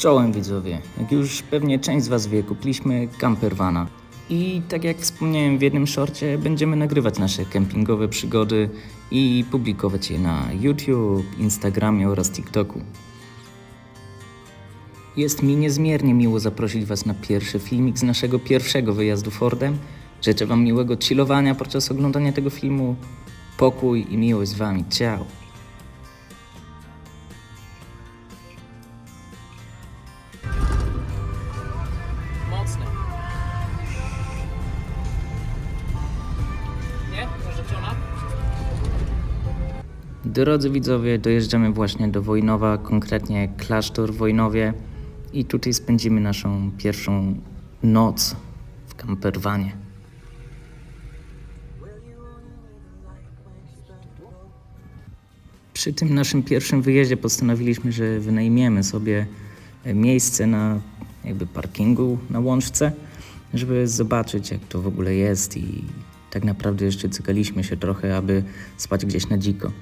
Czołem widzowie, jak już pewnie część z Was wie, kupiliśmy campervana. I tak jak wspomniałem w jednym shorcie, będziemy nagrywać nasze kempingowe przygody i publikować je na YouTube, Instagramie oraz TikToku. Jest mi niezmiernie miło zaprosić Was na pierwszy filmik z naszego pierwszego wyjazdu Fordem. Życzę Wam miłego chillowania podczas oglądania tego filmu. Pokój i miłość z Wami. Ciao! Drodzy widzowie, dojeżdżamy właśnie do Wojnowa, konkretnie klasztor Wojnowie i tutaj spędzimy naszą pierwszą noc w camperwanie. Przy tym naszym pierwszym wyjeździe postanowiliśmy, że wynajmiemy sobie e, miejsce na jakby parkingu na łączce, żeby zobaczyć jak to w ogóle jest i tak naprawdę jeszcze cykaliśmy się trochę, aby spać gdzieś na dziko.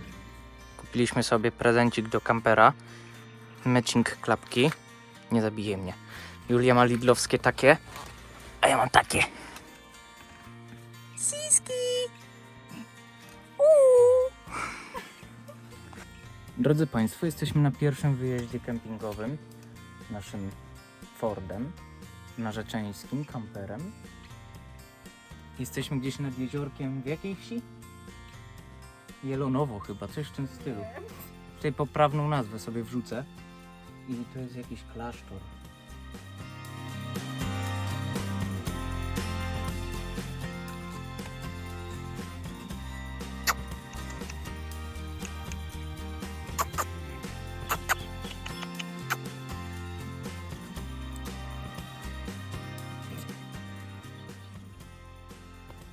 Kupiliśmy sobie prezencik do kampera, matching klapki, nie zabije mnie. Julia ma lidlowskie takie, a ja mam takie. Siski! Drodzy Państwo, jesteśmy na pierwszym wyjeździe kempingowym naszym Fordem narzeczeńskim, kamperem. Jesteśmy gdzieś nad jeziorkiem w jakiej wsi? Jelonowo chyba, coś w tym stylu. Tutaj poprawną nazwę sobie wrzucę. I to jest jakiś klasztor.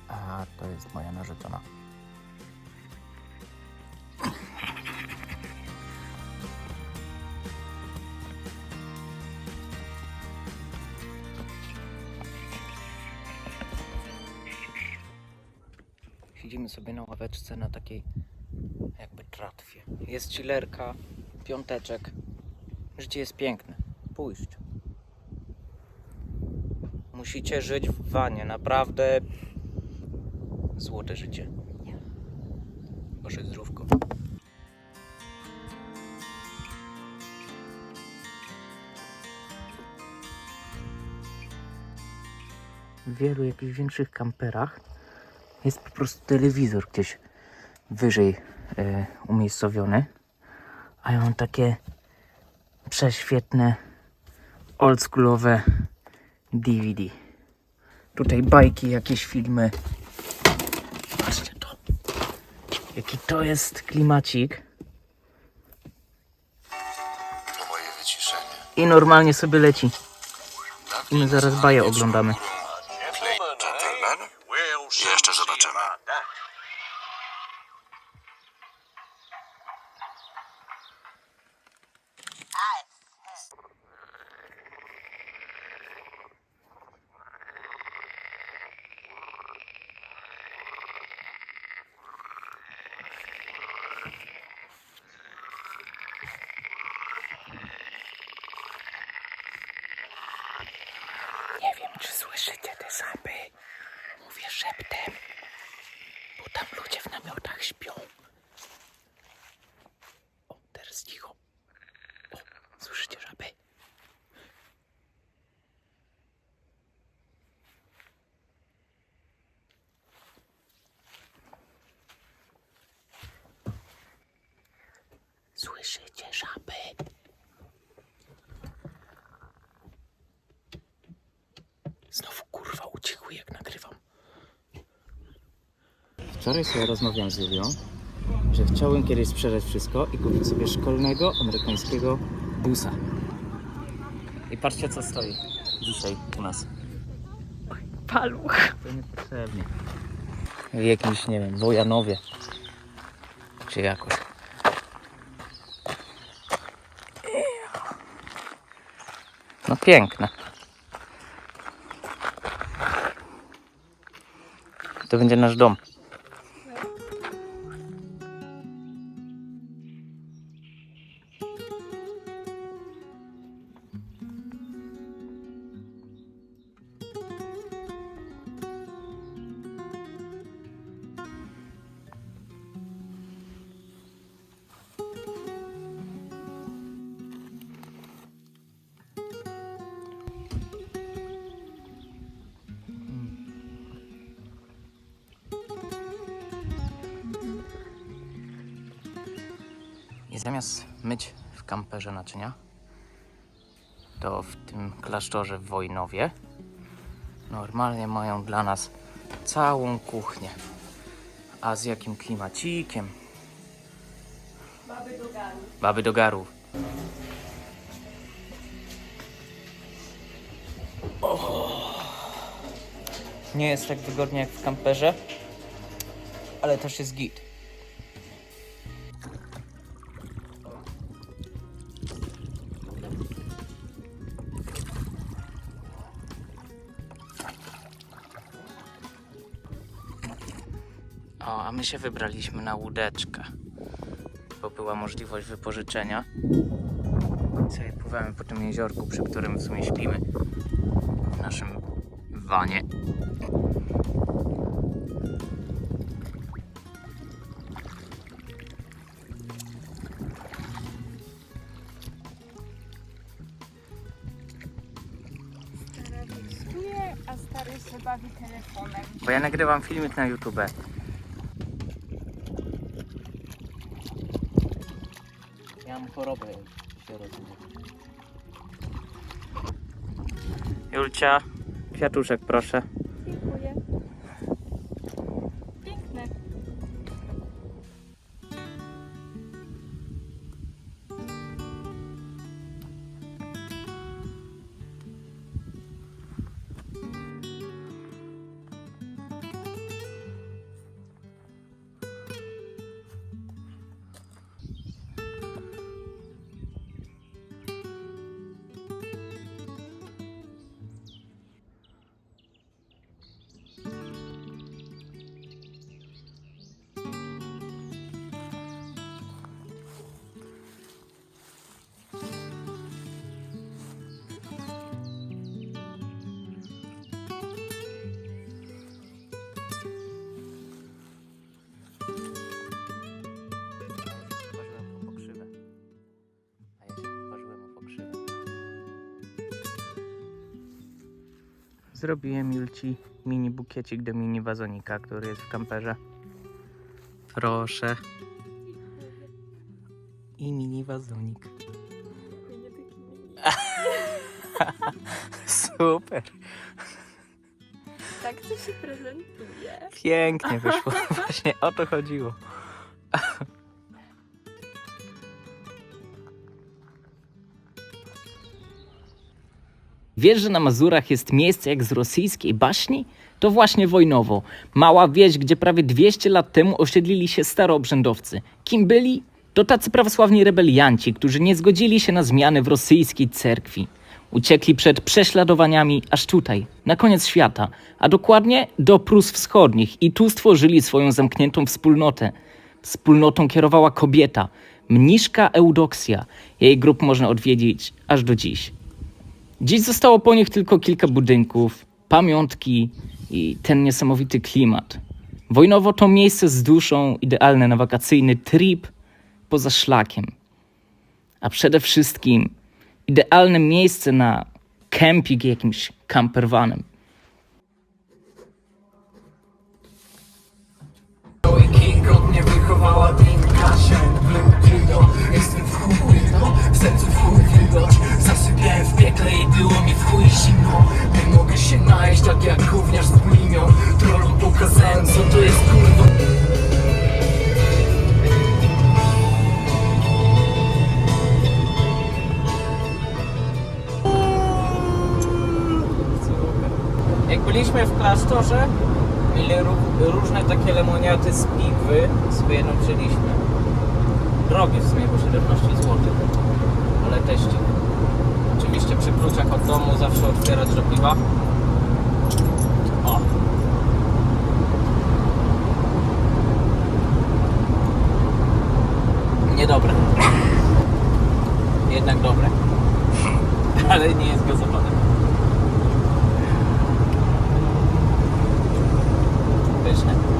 A to jest moja narzeczona. Sobie na ławeczce na takiej jakby tratwie. Jest chillerka, piąteczek. Życie jest piękne. Pójść. Musicie żyć w wanie. Naprawdę złote życie. Boże zdrówko. W wielu jakichś większych kamperach jest po prostu telewizor gdzieś wyżej e, umiejscowiony. A ja mam takie prześwietne, oldschoolowe DVD. Tutaj bajki, jakieś filmy. Patrzcie to. Jaki to jest klimacik. I normalnie sobie leci. I my zaraz baję oglądamy. Jeszcze zobaczymy. Nie wiem, czy słyszycie te zapy. Mówię szeptem, bo tam ludzie w namiotach śpią. O, teraz cicho. O, słyszycie żaby? Słyszycie żaby? Znowu kurwa ucichły jak nagrywam. Wczoraj sobie rozmawiałem z Julią, że chciałbym kiedyś sprzedać wszystko i kupić sobie szkolnego amerykańskiego busa. I patrzcie co stoi dzisiaj u nas. Paluch. To niepotrzebnie. W jakimś, nie wiem, Wojanowie. Czy jakoś. No piękne. To będzie nasz dom. Zamiast myć w kamperze naczynia, to w tym klasztorze w Wojnowie normalnie mają dla nas całą kuchnię. A z jakim klimacikiem? Baby do garów. Baby do garów. Nie jest tak wygodnie jak w kamperze, ale też jest git. Się wybraliśmy na łódeczkę, bo była możliwość wypożyczenia. I sobie pływamy po tym jeziorku, przy którym w sumie śpimy w naszym wanie. Bo ja nagrywam filmik na YouTube. Mam chorobę, się rozumie. Julcia, kwiatuszek proszę. Zrobiłem Julci mini bukiecik do mini wazonika, który jest w kamperze. Proszę. I mini wazonik. Super. Tak to się prezentuje. Pięknie wyszło. Właśnie o to chodziło. Wiesz, że na Mazurach jest miejsce jak z rosyjskiej baśni? To właśnie Wojnowo, mała wieś, gdzie prawie 200 lat temu osiedlili się staroobrzędowcy. Kim byli? To tacy prawosławni rebelianci, którzy nie zgodzili się na zmiany w rosyjskiej cerkwi. Uciekli przed prześladowaniami aż tutaj, na koniec świata, a dokładnie do Prus Wschodnich i tu stworzyli swoją zamkniętą wspólnotę. Wspólnotą kierowała kobieta, mniszka Eudoksja. Jej grup można odwiedzić aż do dziś. Dziś zostało po nich tylko kilka budynków, pamiątki i ten niesamowity klimat. Wojnowo to miejsce z duszą, idealne na wakacyjny trip poza szlakiem. A przede wszystkim idealne miejsce na kemping jakimś campervanem. King mnie wychowała Jestem w chuj, no. W sercu w chuj wilgoć Zasypiałem w piekle i było mi w chuj zimno. Nie mogę się najeść tak jak gówniarz z bulimią Trollom pokazałem co to jest kurwa? Jak byliśmy w klasztorze, mieli ró- różne takie lemoniaty z piwy, sobie jedną wzięliśmy. Drogie w sumie, bo 17 zł, ale teścik. Oczywiście przy kluczach od domu zawsze otwierać do piwa. O! Niedobre. Jednak dobre. Ale nie jest gazowane. Pyszne.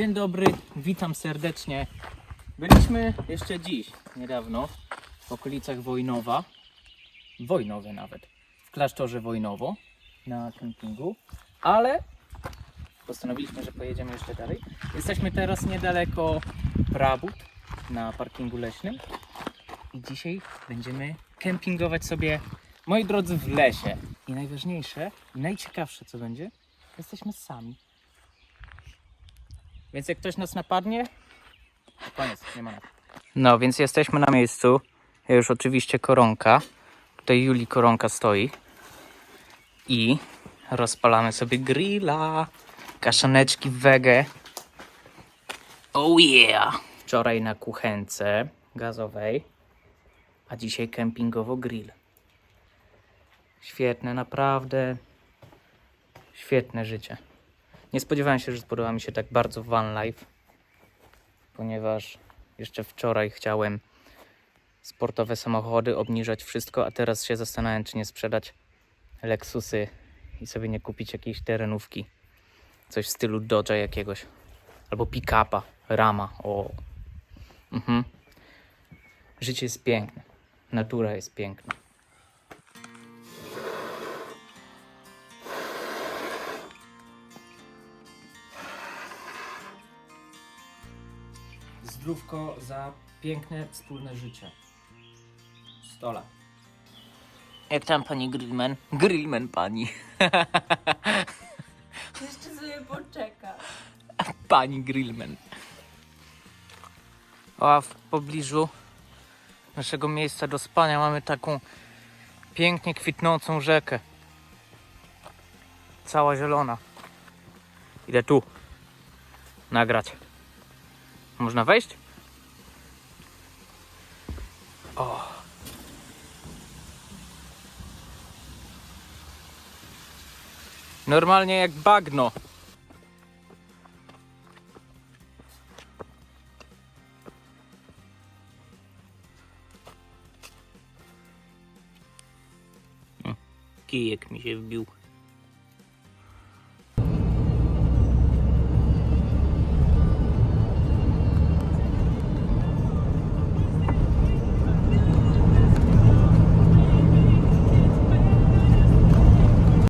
Dzień dobry, witam serdecznie. Byliśmy jeszcze dziś, niedawno, w okolicach Wojnowa, Wojnowe nawet, w klasztorze Wojnowo na kempingu, ale postanowiliśmy, że pojedziemy jeszcze dalej. Jesteśmy teraz niedaleko Prabut na parkingu leśnym i dzisiaj będziemy kempingować sobie, moi drodzy, w lesie. I najważniejsze, najciekawsze co będzie, jesteśmy sami. Więc jak ktoś nas napadnie, to koniec, nie ma nas. No, więc jesteśmy na miejscu. Już oczywiście koronka. Tutaj Juli koronka stoi. I rozpalamy sobie grilla. Kaszaneczki wege. Oh yeah! Wczoraj na kuchence gazowej, a dzisiaj kempingowo grill. Świetne, naprawdę świetne życie. Nie spodziewałem się, że spodoba mi się tak bardzo van life, ponieważ jeszcze wczoraj chciałem sportowe samochody, obniżać wszystko, a teraz się zastanawiam, czy nie sprzedać Lexusy i sobie nie kupić jakiejś terenówki. Coś w stylu Dodge'a jakiegoś. Albo pick-upa, Rama. O. Mhm. Życie jest piękne. Natura jest piękna. Zdrówko za piękne wspólne życie. Stola. Jak tam pani Grillman? Grillman pani. Jeszcze sobie poczeka. Pani Grillman. A w pobliżu naszego miejsca do spania mamy taką pięknie kwitnącą rzekę. Cała zielona. Idę tu nagrać. Można wejść? O. Normalnie jak bagno. Kijek mi się wbił.